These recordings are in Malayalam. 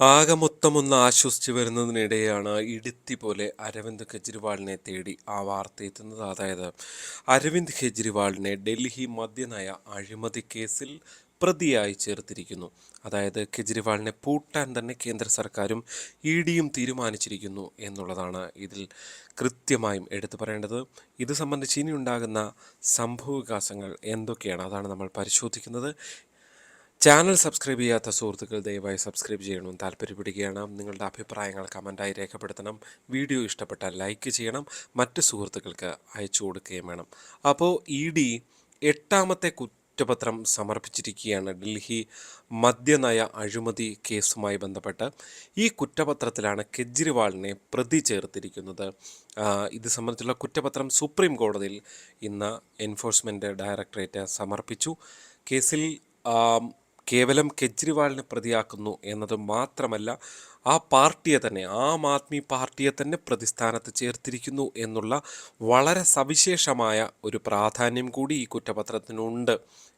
ആകെ മൊത്തം ഒന്ന് ആശ്വസിച്ച് വരുന്നതിനിടെയാണ് ഇടുത്തി പോലെ അരവിന്ദ് കെജ്രിവാളിനെ തേടി ആ വാർത്ത എത്തുന്നത്. അതായത് അരവിന്ദ് കെജ്രിവാളിനെ ഡൽഹി മദ്യനയ അഴിമതി കേസിൽ പ്രതിയായി ചേർത്തിരിക്കുന്നു. അതായത് കെജ്രിവാളിനെ പൂട്ടാൻ തന്നെ കേന്ദ്ര സർക്കാരും ഇ ഡിയും തീരുമാനിച്ചിരിക്കുന്നു എന്നുള്ളതാണ് ഇതിൽ കൃത്യമായും എടുത്തു പറയേണ്ടത്. ഇത് സംബന്ധിച്ച് ഇനി ഉണ്ടാകുന്ന സംഭവവികാസങ്ങൾ എന്തൊക്കെയാണ്? അതാണ് നമ്മൾ പരിശോധിക്കുന്നത്. ചാനൽ സബ്സ്ക്രൈബ് ചെയ്യാത്ത സുഹൃത്തുക്കൾ ദയവായി സബ്സ്ക്രൈബ് ചെയ്യണം. താല്പര്യപ്പെടുകയാണ് നിങ്ങളുടെ അഭിപ്രായങ്ങൾ കമന്റായി രേഖപ്പെടുത്തണം. വീഡിയോ ഇഷ്ടപ്പെട്ടാൽ ലൈക്ക് ചെയ്യണം. മറ്റ് സുഹൃത്തുക്കൾക്ക് അയച്ചു കൊടുക്കുകയും വേണം. അപ്പോൾ ഇ ഡി എട്ടാമത്തെ കുറ്റപത്രം സമർപ്പിച്ചിരിക്കുകയാണ്. ഡൽഹി മദ്യനയ അഴിമതി കേസുമായി ബന്ധപ്പെട്ട്. ഈ കുറ്റപത്രത്തിലാണ് കെജ്രിവാളിനെ പ്രതി ചേർത്തിരിക്കുന്നത്. ഇത് സംബന്ധിച്ചുള്ള കുറ്റപത്രം സുപ്രീം കോടതിയിൽ ഇന്ന് എൻഫോഴ്സ്മെന്റ് ഡയറക്ടറേറ്റ് സമർപ്പിച്ചു. കേസിൽ കേവലം കെജ്രിവാളിനെ പ്രതിയാക്കുന്നു എന്നത് മാത്രമല്ല ആ പാർട്ടിയെ തന്നെ ആം ആദ്മി പാർട്ടിയെ തന്നെ പ്രതിസ്ഥാനത്ത് ചേർത്തിരിക്കുന്നു എന്നുള്ള വളരെ സവിശേഷമായ ഒരു പ്രാധാന്യം കൂടി ഈ കുറ്റപത്രത്തിനുണ്ട്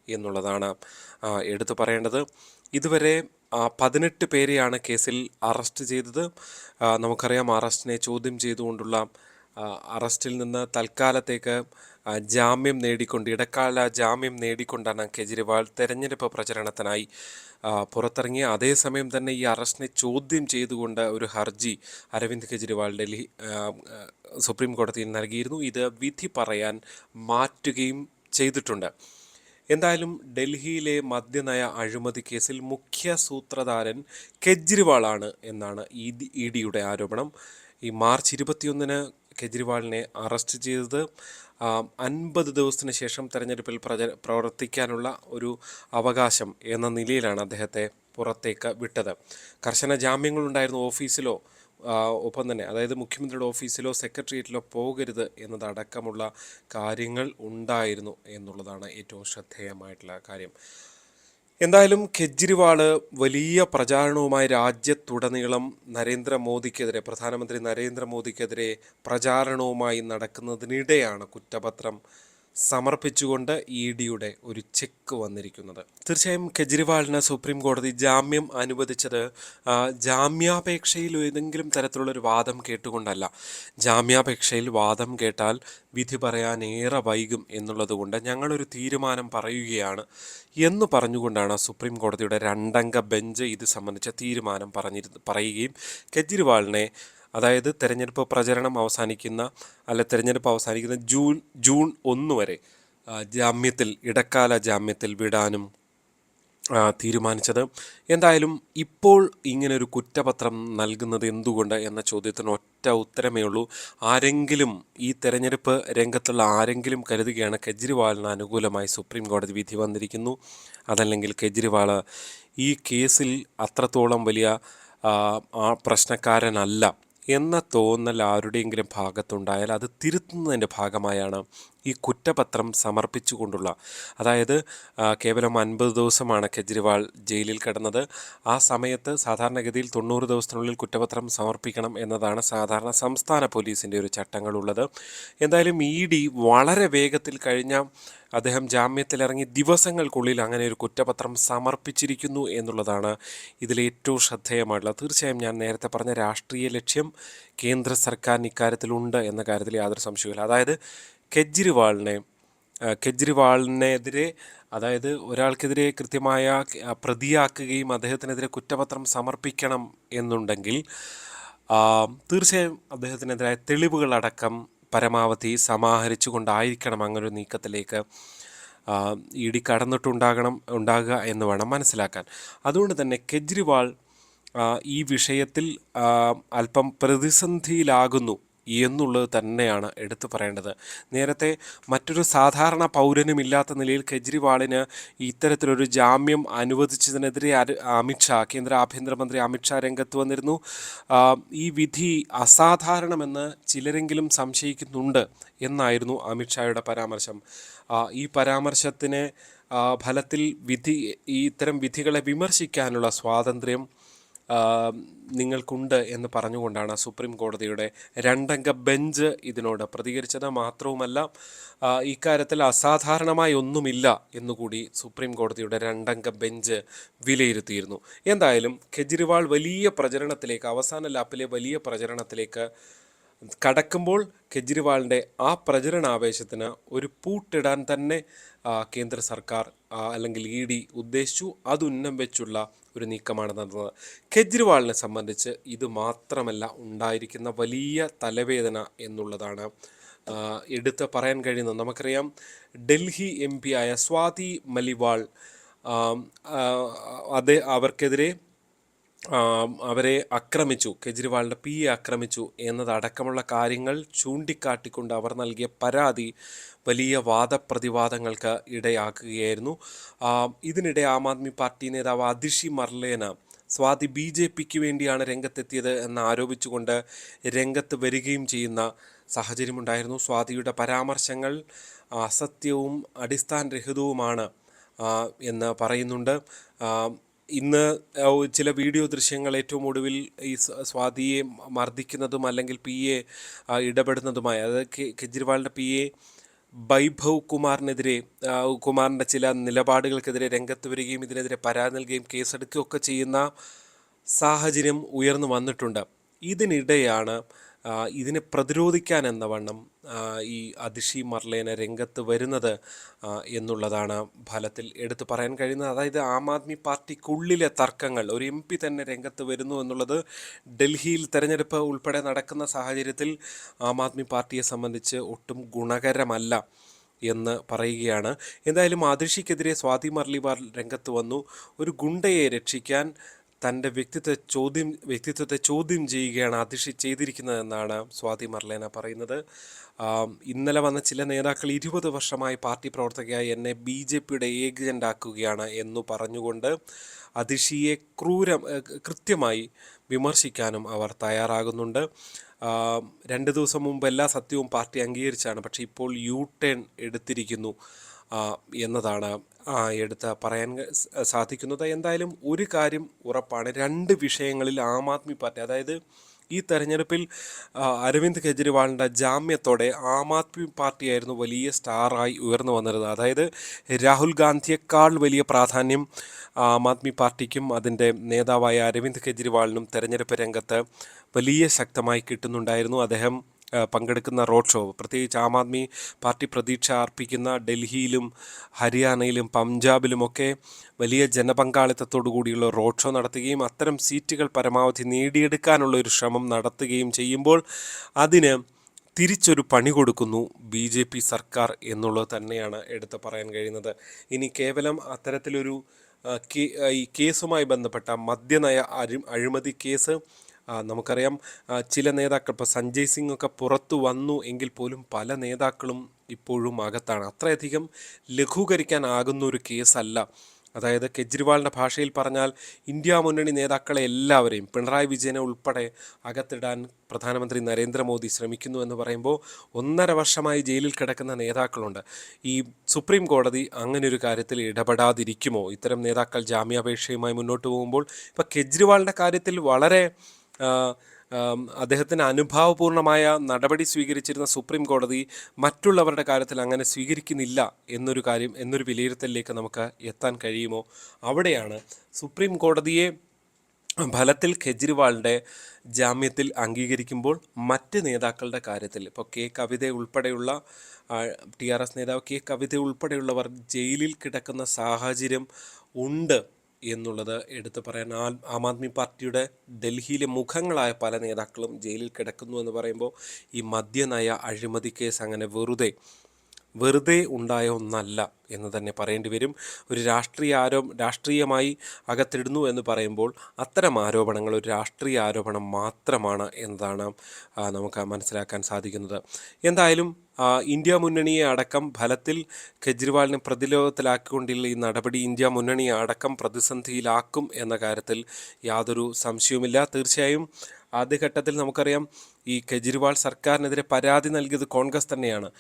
എന്നുള്ളതാണ് എടുത്തു പറയേണ്ടത്. ഇതുവരെ പതിനെട്ട് പേരെയാണ് കേസിൽ അറസ്റ്റ് ചെയ്തത്. നമുക്കറിയാം അറസ്റ്റിനെ ചോദ്യം ചെയ്തുകൊണ്ടുള്ള അറസ്റ്റിൽ നിന്ന് തൽക്കാലത്തേക്ക് ജാമ്യം നേടിക്കൊണ്ട് ഇടക്കാല ജാമ്യം നേടിക്കൊണ്ടാണ് കെജ്രിവാൾ തെരഞ്ഞെടുപ്പ് പ്രചരണത്തിനായി പുറത്തിറങ്ങിയ അതേസമയം തന്നെ ഈ അറസ്റ്റിനെ ചോദ്യം ചെയ്തുകൊണ്ട് ഒരു ഹർജി അരവിന്ദ് കെജ്രിവാൾ ഡൽഹി സുപ്രീം കോടതിയിൽ നൽകിയിരുന്നു. ഇത് വിധി പറയാൻ മാറ്റുകയും ചെയ്തിട്ടുണ്ട്. എന്തായാലും ഡൽഹിയിലെ മദ്യനയ അഴിമതി കേസിൽ മുഖ്യ സൂത്രധാരൻ കെജ്രിവാളാണ് എന്നാണ് ഇ ഡിയുടെ ആരോപണം. ഈ മാർച്ച് ഇരുപത്തിയൊന്നിന് കെജ്രിവാളിനെ അറസ്റ്റ് ചെയ്തത് അൻപത് ദിവസത്തിന് ശേഷം തെരഞ്ഞെടുപ്പിൽ പ്രച പ്രവർത്തിക്കാനുള്ള ഒരു അവകാശം എന്ന നിലയിലാണ് അദ്ദേഹത്തെ പുറത്തേക്ക് വിട്ടത്. കർശന ജാമ്യങ്ങളുണ്ടായിരുന്നു ഓഫീസിലോ ഒപ്പം തന്നെ അതായത് മുഖ്യമന്ത്രിയുടെ ഓഫീസിലോ സെക്രട്ടേറിയറ്റിലോ പോകരുത് എന്നതടക്കമുള്ള കാര്യങ്ങൾ ഉണ്ടായിരുന്നു എന്നുള്ളതാണ് ഏറ്റവും ശ്രദ്ധേയമായിട്ടുള്ള കാര്യം. എന്തായാലും കെജ്രിവാൾ വലിയ പ്രചാരണവുമായി രാജ്യത്തുടനീളം നരേന്ദ്രമോദിക്കെതിരെ പ്രധാനമന്ത്രി നരേന്ദ്രമോദിക്കെതിരെ പ്രചാരണവുമായി നടക്കുന്നതിനിടെയാണ് കുറ്റപത്രം സമർപ്പിച്ചുകൊണ്ട് ഇ ഡിയുടെ ഒരു ചെക്ക് വന്നിരിക്കുന്നത്. തീർച്ചയായും കെജ്രിവാളിന് സുപ്രീം കോടതി ജാമ്യം അനുവദിച്ചത് ജാമ്യാപേക്ഷയിൽ ഏതെങ്കിലും തരത്തിലുള്ള ഒരു വാദം കേട്ടുകൊണ്ടല്ല. ജാമ്യാപേക്ഷയിൽ വാദം കേട്ടാൽ വിധി പറയാൻ ഏറെ വൈകും എന്നുള്ളതുകൊണ്ട് ഞങ്ങളൊരു തീരുമാനം പറയുകയാണ് എന്ന് പറഞ്ഞുകൊണ്ടാണ് സുപ്രീം കോടതിയുടെ രണ്ടംഗ ബെഞ്ച് ഇത് സംബന്ധിച്ച തീരുമാനം പറഞ്ഞിരുന്നു പറയുകയും കെജ്രിവാളിനെ അതായത് തെരഞ്ഞെടുപ്പ് പ്രചരണം അവസാനിക്കുന്ന അല്ല തെരഞ്ഞെടുപ്പ് അവസാനിക്കുന്ന ജൂൺ ജൂൺ ഒന്ന് വരെ ജാമ്യത്തിൽ ഇടക്കാല ജാമ്യത്തിൽ വിടാനും തീരുമാനിച്ചത്. എന്തായാലും ഇപ്പോൾ ഇങ്ങനൊരു കുറ്റപത്രം നൽകുന്നത് എന്തുകൊണ്ട് എന്ന ചോദ്യത്തിന് ഒറ്റ ഉത്തരമേ ഉള്ളൂ. ആരെങ്കിലും ഈ തെരഞ്ഞെടുപ്പ് രംഗത്തുള്ള ആരെങ്കിലും കരുതുകയാണ് കെജ്രിവാളിന് അനുകൂലമായി സുപ്രീം കോടതി വിധി വന്നിരിക്കുന്നു. അതല്ലെങ്കിൽ കെജ്രിവാൾ ഈ കേസിൽ അത്രത്തോളം വലിയ പ്രശ്നക്കാരനല്ല. എന്ന തോന്നൽ ആരുടെയെങ്കിലും ഭാഗത്തുണ്ടായാൽ അത് തിരുത്തുന്നതിന്റെ ഭാഗമായാണ് ഈ കുറ്റപത്രം സമർപ്പിച്ചുകൊണ്ടുള്ള അതായത് കേവലം അൻപത് ദിവസമാണ് കെജ്രിവാൾ ജയിലിൽ കിടന്നത്. ആ സമയത്ത് സാധാരണഗതിയിൽ തൊണ്ണൂറ് ദിവസത്തിനുള്ളിൽ കുറ്റപത്രം സമർപ്പിക്കണം എന്നതാണ് സാധാരണ സംസ്ഥാന പോലീസിന്റെ ഒരു ചട്ടങ്ങളുള്ളത്. എന്തായാലും ഇ ഡി വളരെ വേഗത്തിൽ കഴിഞ്ഞ അദ്ദേഹം ജാമ്യത്തിലിറങ്ങി ദിവസങ്ങൾക്കുള്ളിൽ അങ്ങനെ ഒരു കുറ്റപത്രം സമർപ്പിച്ചിരിക്കുന്നു എന്നുള്ളതാണ് ഇതിലേറ്റവും ശ്രദ്ധേയമായിട്ടുള്ളത്. തീർച്ചയായും ഞാൻ നേരത്തെ പറഞ്ഞ രാഷ്ട്രീയ ലക്ഷ്യം കേന്ദ്ര സർക്കാരിന് ഇക്കാര്യത്തിലുണ്ട് എന്ന കാര്യത്തിൽ യാതൊരു സംശയമില്ല അതായത് കെജ്രിവാളിനെ കെജ്രിവാളിനെതിരെ അതായത് ഒരാൾക്കെതിരെ കൃത്യമായ പ്രതിയാക്കുകയും അദ്ദേഹത്തിനെതിരെ കുറ്റപത്രം സമർപ്പിക്കണം എന്നുണ്ടെങ്കിൽ തീർച്ചയായും അദ്ദേഹത്തിനെതിരായ തെളിവുകളടക്കം പരമാവധി സമാഹരിച്ചു കൊണ്ടായിരിക്കണം അങ്ങനൊരു നീക്കത്തിലേക്ക് ഇടി കടന്നിട്ടുണ്ടാകണം ഉണ്ടാകുക എന്ന് വേണം മനസ്സിലാക്കാൻ. അതുകൊണ്ട് തന്നെ കെജ്രിവാൾ ഈ വിഷയത്തിൽ അല്പം പ്രതിസന്ധിയിലാകുന്നു. എന്നുള്ളത് തന്നെയാണ് എടുത്തു പറയേണ്ടത്. നേരത്തെ മറ്റൊരു സാധാരണ പൗരനും ഇല്ലാത്ത നിലയിൽ കെജ്രിവാളിന് ഇത്തരത്തിലൊരു ജാമ്യം അനുവദിച്ചതിനെതിരെ അമിത്ഷാ കേന്ദ്ര ആഭ്യന്തരമന്ത്രി അമിത്ഷാ രംഗത്ത് വന്നിരുന്നു. ഈ വിധി അസാധാരണമെന്ന് ചിലരെങ്കിലും സംശയിക്കുന്നുണ്ട് എന്നായിരുന്നു അമിത്ഷായുടെ പരാമർശം. ഈ പരാമർശത്തിന് ഫലത്തിൽ വിധി ഈ ഇത്തരം വിധികളെ വിമർശിക്കാനുള്ള സ്വാതന്ത്ര്യം നിങ്ങൾക്കുണ്ട് എന്ന് പറഞ്ഞുകൊണ്ടാണ് സുപ്രീം കോടതിയുടെ രണ്ടംഗ ബെഞ്ച് ഇതിനോട് പ്രതികരിച്ചത്. മാത്രവുമല്ല ഇക്കാര്യത്തിൽ അസാധാരണമായി ഒന്നുമില്ല എന്നുകൂടി സുപ്രീം കോടതിയുടെ രണ്ടംഗ ബെഞ്ച് വിലയിരുത്തിയിരുന്നു. എന്തായാലും കെജ്രിവാൾ വലിയ പ്രചരണത്തിലേക്ക് അവസാന ലാപ്പിലെ വലിയ പ്രചരണത്തിലേക്ക് കടക്കുമ്പോൾ കെജ്രിവാളിന്റെ ആ പ്രചരണാവേശത്തിന് ഒരു പൂട്ടിടാൻ തന്നെ കേന്ദ്ര സർക്കാർ അല്ലെങ്കിൽ ഇ ഡി ഉദ്ദേശിച്ചു. അതുന്നം വെച്ചുള്ള ഒരു നീക്കമാണ് നടന്നത്. കെജ്രിവാളിനെ സംബന്ധിച്ച് ഇത് മാത്രമല്ല ഉണ്ടായിരിക്കുന്ന വലിയ തലവേദന എന്നുള്ളതാണ് എടുത്ത് പറയാൻ കഴിയുന്നത്. നമുക്കറിയാം ഡൽഹി എം ആയ സ്വാതി മലിവാൾ അതേ അവർക്കെതിരെ അവരെ ആക്രമിച്ചു. കെജ്രിവാളിന്റെ പി എ ആക്രമിച്ചു എന്നതടക്കമുള്ള കാര്യങ്ങൾ ചൂണ്ടിക്കാട്ടിക്കൊണ്ട് അവർ നൽകിയ പരാതി വലിയ വാദപ്രതിവാദങ്ങൾക്ക് ഇടയാക്കുകയായിരുന്നു. ഇതിനിടെ ആം ആദ്മി പാർട്ടി നേതാവ് അതിഷി മർലേന സ്വാതി ബി ജെ പിക്ക് വേണ്ടിയാണ് രംഗത്തെത്തിയത് എന്ന് ആരോപിച്ചുകൊണ്ട് രംഗത്ത് വരികയും ചെയ്യുന്ന സാഹചര്യമുണ്ടായിരുന്നു. സ്വാതിയുടെ പരാമർശങ്ങൾ അസത്യവും അടിസ്ഥാനരഹിതവുമാണ് എന്ന് പറയുന്നുണ്ട്. ഇന്ന് ചില വീഡിയോ ദൃശ്യങ്ങൾ ഏറ്റവും ഒടുവിൽ ഈ സ്വ- സ്വാതിയെ മർദ്ദിക്കുന്നതും അല്ലെങ്കിൽ പി എ ഇടപെടുന്നതുമായ അതായത് കെജ്രിവാളിന്റെ പി എ വൈഭവ് കുമാറിനെതിരെ കുമാറിന്റെ ചില നിലപാടുകൾക്കെതിരെ രംഗത്ത് വരികയും ഇതിനെതിരെ പരാതി നൽകുകയും കേസെടുക്കുകയൊക്കെ ചെയ്യുന്ന സാഹചര്യം ഉയർന്നു വന്നിട്ടുണ്ട്. ഇതിനിടെയാണ് ഇതിനെ പ്രതിരോധിക്കാൻ എന്ന വണ്ണം ഈ അതിഷി മർലേന രംഗത്ത് വരുന്നത് എന്നുള്ളതാണ് ഫലത്തിൽ എടുത്തു പറയാൻ കഴിയുന്നത്. അതായത് ആം ആദ്മി പാർട്ടിക്കുള്ളിലെ തർക്കങ്ങൾ ഒരു എം പി തന്നെ രംഗത്ത് വരുന്നു എന്നുള്ളത് ഡൽഹിയിൽ തെരഞ്ഞെടുപ്പ് ഉൾപ്പെടെ നടക്കുന്ന സാഹചര്യത്തിൽ ആം ആദ്മി പാർട്ടിയെ സംബന്ധിച്ച് ഒട്ടും ഗുണകരമല്ല എന്ന് പറയുകയാണ്. എന്തായാലും ആദിഷിക്കെതിരെ സ്വാതി മർലിവാർ രംഗത്ത് വന്നു. ഒരു ഗുണ്ടയെ രക്ഷിക്കാൻ തന്റെ വ്യക്തിത്വ ചോദ്യം വ്യക്തിത്വത്തെ ചോദ്യം ചെയ്യുകയാണ് അതിഷി ചെയ്തിരിക്കുന്നതെന്നാണ് സ്വാതി മർലേന പറയുന്നത്. ഇന്നലെ വന്ന ചില നേതാക്കൾ ഇരുപത് വർഷമായി പാർട്ടി പ്രവർത്തകയായി എന്നെ ബി ജെ പിയുടെ ഏജന്റ് ആക്കുകയാണ് എന്നു പറഞ്ഞുകൊണ്ട് അതിഷിയെ ക്രൂരം കൃത്യമായി വിമർശിക്കാനും അവർ തയ്യാറാകുന്നുണ്ട്. രണ്ട് ദിവസം മുമ്പ് എല്ലാ സത്യവും പാർട്ടി അംഗീകരിച്ചാണ് പക്ഷേ ഇപ്പോൾ യു ടേൺ എടുത്തിരിക്കുന്നു. എന്നതാണ് എടുത്ത് പറയാൻ സാധിക്കുന്നത്. എന്തായാലും ഒരു കാര്യം ഉറപ്പാണ്. രണ്ട് വിഷയങ്ങളിൽ ആം ആദ്മി പാർട്ടി അതായത് ഈ തെരഞ്ഞെടുപ്പിൽ അരവിന്ദ് കെജ്രിവാളിന്റെ ജാമ്യത്തോടെ ആം ആദ്മി പാർട്ടിയായിരുന്നു വലിയ സ്റ്റാറായി ഉയർന്നു വന്നിരുന്നത്. അതായത് രാഹുൽ ഗാന്ധിയേക്കാൾ വലിയ പ്രാധാന്യം ആം ആദ്മി പാർട്ടിക്കും അതിന്റെ നേതാവായ അരവിന്ദ് കെജ്രിവാളിനും തെരഞ്ഞെടുപ്പ് രംഗത്ത് വലിയ ശക്തമായി കിട്ടുന്നുണ്ടായിരുന്നു. അദ്ദേഹം പങ്കെടുക്കുന്ന റോഡ് ഷോ. പ്രത്യേകിച്ച് ആം ആദ്മി പാർട്ടി പ്രതീക്ഷ അർപ്പിക്കുന്ന ഡൽഹിയിലും ഹരിയാനയിലും പഞ്ചാബിലുമൊക്കെ വലിയ ജനപങ്കാളിത്തത്തോടു കൂടിയുള്ള റോഡ് ഷോ നടത്തുകയും അത്തരം സീറ്റുകൾ പരമാവധി നേടിയെടുക്കാനുള്ള ഒരു ശ്രമം നടത്തുകയും ചെയ്യുമ്പോൾ അതിന് തിരിച്ചൊരു പണി കൊടുക്കുന്നു ബി ജെ പി സർക്കാർ എന്നുള്ളത് തന്നെയാണ് എടുത്ത് പറയാൻ കഴിയുന്നത്. ഇനി കേവലം അത്തരത്തിലൊരു ഈ കേസുമായി ബന്ധപ്പെട്ട മദ്യനയ അഴിമതി കേസ് നമുക്കറിയാം ചില നേതാക്കൾ ഇപ്പോൾ സഞ്ജയ് സിംഗ് ഒക്കെ പുറത്തു വന്നു എങ്കിൽ പോലും പല നേതാക്കളും ഇപ്പോഴും അകത്താണ്. അത്രയധികം ലഘൂകരിക്കാനാകുന്ന ഒരു കേസല്ല. അതായത് കെജ്രിവാളിന്റെ ഭാഷയിൽ പറഞ്ഞാൽ ഇന്ത്യ മുന്നണി നേതാക്കളെ എല്ലാവരെയും പിണറായി വിജയനെ ഉൾപ്പെടെ അകത്തിടാൻ പ്രധാനമന്ത്രി നരേന്ദ്രമോദി ശ്രമിക്കുന്നു എന്ന് പറയുമ്പോൾ ഒന്നര വർഷമായി ജയിലിൽ കിടക്കുന്ന നേതാക്കളുണ്ട്. ഈ സുപ്രീം കോടതി അങ്ങനെ ഒരു കാര്യത്തിൽ ഇടപെടാതിരിക്കുമോ? ഇത്തരം നേതാക്കൾ ജാമ്യാപേക്ഷയുമായി മുന്നോട്ട് പോകുമ്പോൾ ഇപ്പോൾ കെജ്രിവാളിന്റെ കാര്യത്തിൽ വളരെ അദ്ദേഹത്തിന് അനുഭാവപൂർണമായ നടപടി സ്വീകരിച്ചിരുന്ന സുപ്രീം കോടതി മറ്റുള്ളവരുടെ കാര്യത്തിൽ അങ്ങനെ സ്വീകരിക്കുന്നില്ല എന്നൊരു കാര്യം എന്നൊരു വിലയിരുത്തലിലേക്ക് നമുക്ക് എത്താൻ കഴിയുമോ? അവിടെയാണ് സുപ്രീം കോടതിയെ ഫലത്തിൽ കെജ്രിവാളിന്റെ ജാമ്യത്തിൽ അംഗീകരിക്കുമ്പോൾ മറ്റ് നേതാക്കളുടെ കാര്യത്തിൽ ഇപ്പോൾ കെ കവിത ഉൾപ്പെടെയുള്ള ടി ആർ എസ് നേതാവ് കെ കവിത ഉൾപ്പെടെയുള്ളവർ ജയിലിൽ കിടക്കുന്ന സാഹചര്യം ഉണ്ട്. എന്നുള്ളത് എടുത്തു പറയാൻ ആ- ആദ്മി പാർട്ടിയുടെ ഡൽഹിയിലെ മുഖങ്ങളായ പല നേതാക്കളും ജയിലിൽ കിടക്കുന്നു എന്ന് പറയുമ്പോൾ ഈ മദ്യനയ അഴിമതി കേസ് അങ്ങനെ വെറുതെ വെറുതെ ഉണ്ടായ ഒന്നല്ല എന്ന് തന്നെ പറയേണ്ടി വരും. ഒരു രാഷ്ട്രീയ ആരോ രാഷ്ട്രീയമായി അകത്തിടുന്നു എന്ന് പറയുമ്പോൾ അത്തരം ആരോപണങ്ങൾ ഒരു രാഷ്ട്രീയ ആരോപണം മാത്രമാണ് എന്നതാണ് നമുക്ക് മനസ്സിലാക്കാൻ സാധിക്കുന്നത്. എന്തായാലും ഇന്ത്യ മുന്നണിയെ അടക്കം ഫലത്തിൽ കെജ്രിവാളിനെ പ്രതിരോധത്തിലാക്കിക്കൊണ്ടുള്ള ഈ നടപടി ഇന്ത്യ മുന്നണിയെ അടക്കം പ്രതിസന്ധിയിലാക്കും എന്ന കാര്യത്തിൽ യാതൊരു സംശയവുമില്ല. തീർച്ചയായും ആദ്യഘട്ടത്തിൽ നമുക്കറിയാം ഈ കെജ്രിവാൾ സർക്കാരിനെതിരെ പരാതി നൽകിയത് കോൺഗ്രസ് തന്നെയാണ്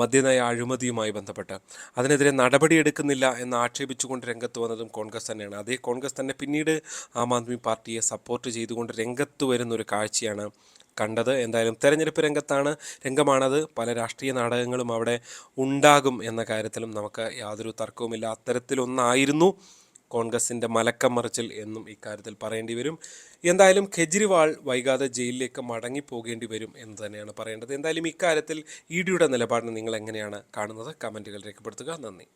മദ്യനയ അഴിമതിയുമായി ബന്ധപ്പെട്ട്. അതിനെതിരെ നടപടിയെടുക്കുന്നില്ല എന്ന് ആക്ഷേപിച്ചുകൊണ്ട് രംഗത്ത് വന്നതും കോൺഗ്രസ് തന്നെയാണ്. അതേ കോൺഗ്രസ് തന്നെ പിന്നീട് ആം ആദ്മി പാർട്ടിയെ സപ്പോർട്ട് ചെയ്തുകൊണ്ട് രംഗത്ത് വരുന്ന ഒരു കാഴ്ചയാണ് കണ്ടത്. എന്തായാലും തെരഞ്ഞെടുപ്പ് രംഗത്താണ് രംഗമാണത്. പല രാഷ്ട്രീയ നാടകങ്ങളും അവിടെ ഉണ്ടാകും എന്ന കാര്യത്തിലും നമുക്ക് യാതൊരു തർക്കവുമില്ല. അത്തരത്തിലൊന്നായിരുന്നു കോൺഗ്രസിന്റെ മലക്കം മറിച്ചിൽ എന്നും ഇക്കാര്യത്തിൽ പറയേണ്ടി വരും. എന്തായാലും കെജ്രിവാൾ വൈകാതെ ജയിലിലേക്ക് മടങ്ങി പോകേണ്ടി വരും എന്ന് തന്നെയാണ് പറയേണ്ടത്. എന്തായാലും ഇക്കാര്യത്തിൽ ഇ ഡിയുടെ നിലപാടിനെ നിങ്ങൾ എങ്ങനെയാണ് കാണുന്നത്? കമന്റുകൾ രേഖപ്പെടുത്തുക. നന്ദി.